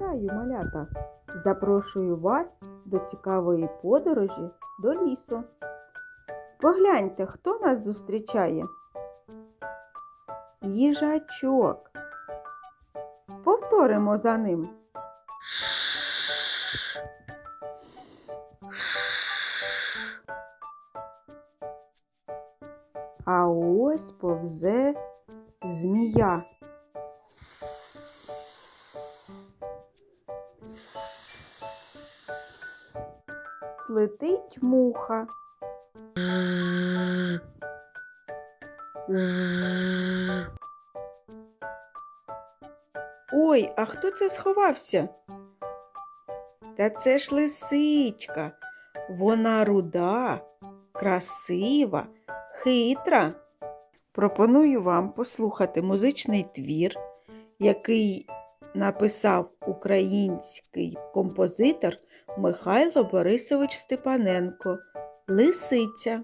Вітаю, малята! Запрошую вас до цікавої подорожі до лісу. Погляньте, хто нас зустрічає? Їжачок. Повторимо за ним. А ось повзе змія. Летить муха. Ой, а хто це сховався? Та це ж лисичка. Вона руда, красива, хитра. Пропоную вам послухати музичний твір, який написав український композитор Михайло Борисович Степаненко Лисиця.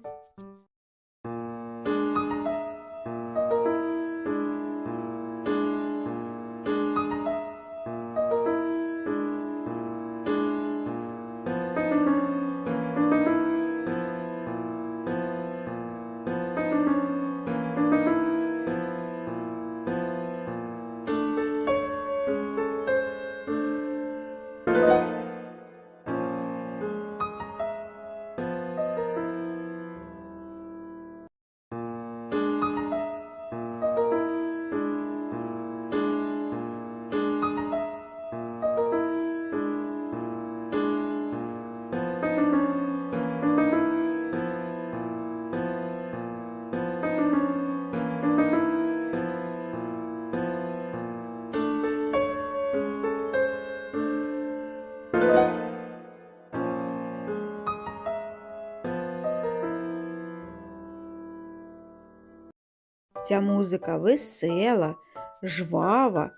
Ця музика весела, жвава,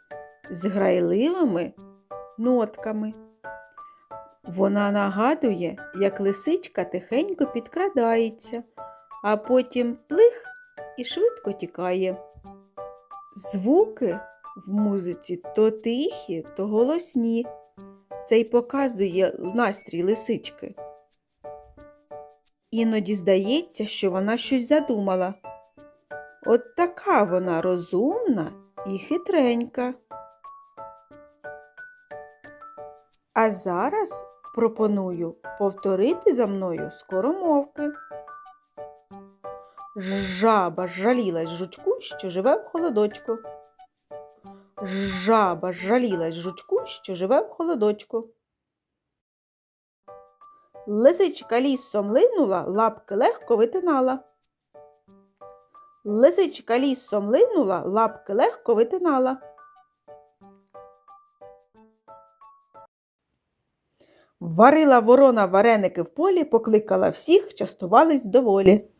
з грайливими нотками. Вона нагадує, як лисичка тихенько підкрадається, а потім плих і швидко тікає. Звуки в музиці то тихі, то голосні. Це й показує настрій лисички. Іноді здається, що вона щось задумала. От така вона розумна і хитренька. А зараз пропоную повторити за мною скоромовки. Жаба жалілась жучку, що живе в холодочку. Жаба жалілась жучку, що живе в холодочку. Лисичка лісом линула, лапки легко витинала. Лисичка лісом линула, лапки легко витинала. Варила ворона вареники в полі, покликала всіх, частувались доволі.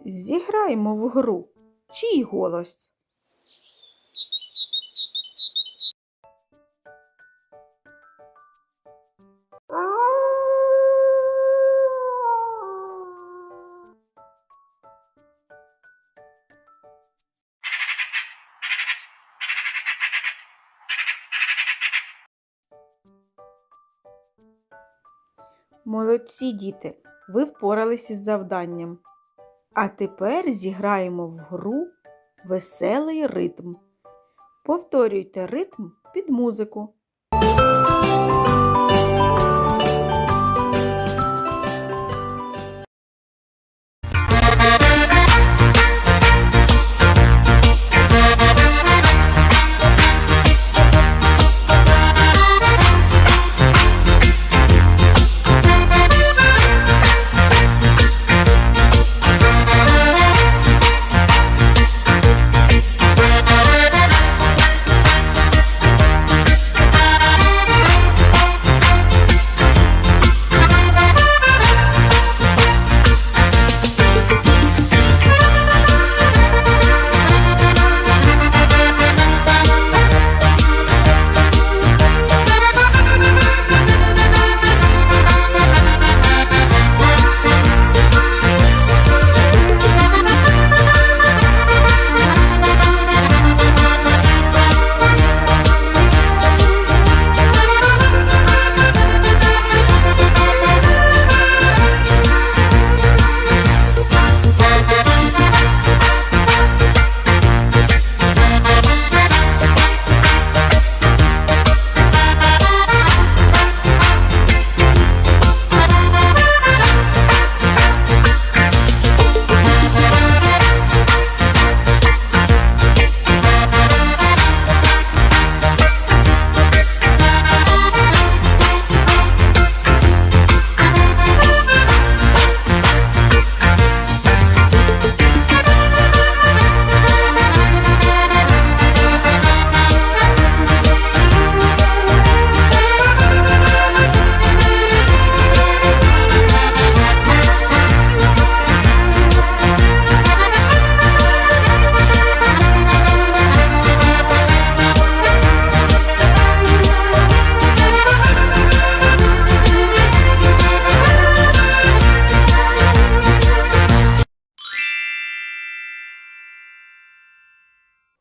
Зіграймо в гру. Чий голос? Молодці діти, ви впорались із завданням. А тепер зіграємо в гру веселий ритм. Повторюйте ритм під музику.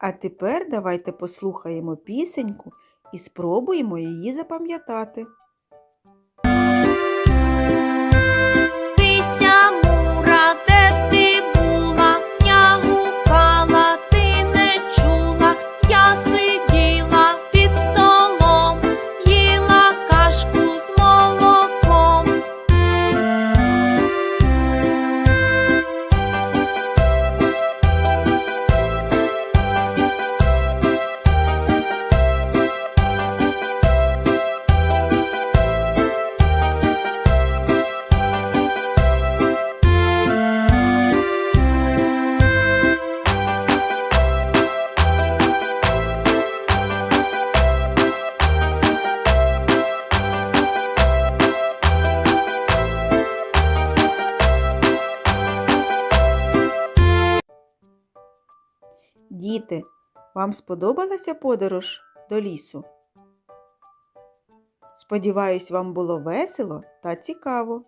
А тепер давайте послухаємо пісеньку і спробуємо її запам'ятати. Діти, вам сподобалася подорож до лісу? Сподіваюсь, вам було весело та цікаво.